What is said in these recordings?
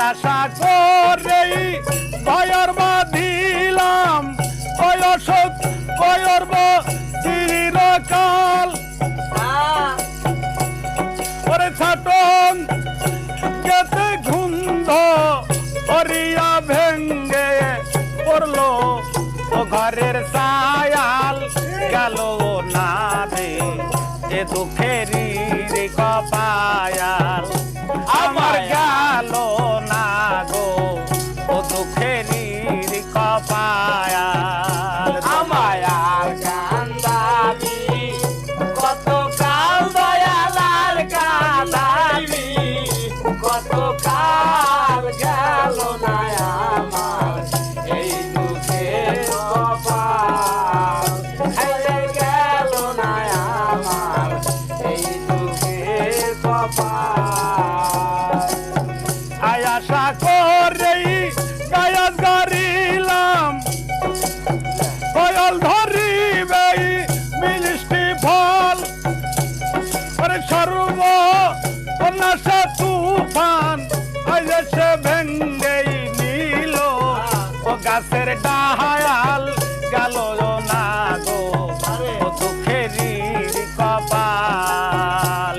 আশা করে ভয়র বাঁধিলাম বয়স ভয়র চিরকাল ওরে ছাটন কেতে ঘুন্ধ অরিয়া ভেঙ্গে পড়ল ও ঘরের সায়াল গেল না রে এ দুঃখেরই রে কত কাল গেল না আমার, এই দুঃখের কপাল। হেরে গেল না আমার, এই দুঃখের কপাল। তুফান আজ সে ভেঙ্গেই নিল। ও গাছের ডাহায়াল গেল না গো দুঃখেরই কপাল।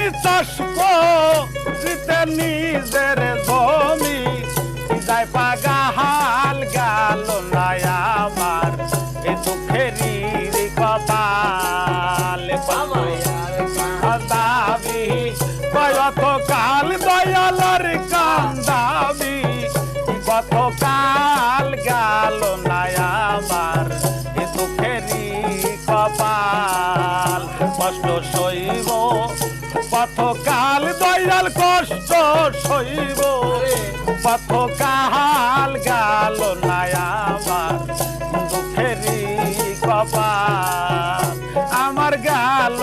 জমি চাষ করিতে নিজের জমি যাই পাগা সইব কত কাল দয়াল কষ্ট সইব। পাথকাল গাল গেল না আমার দুঃখেরই কপাল। আমার গেল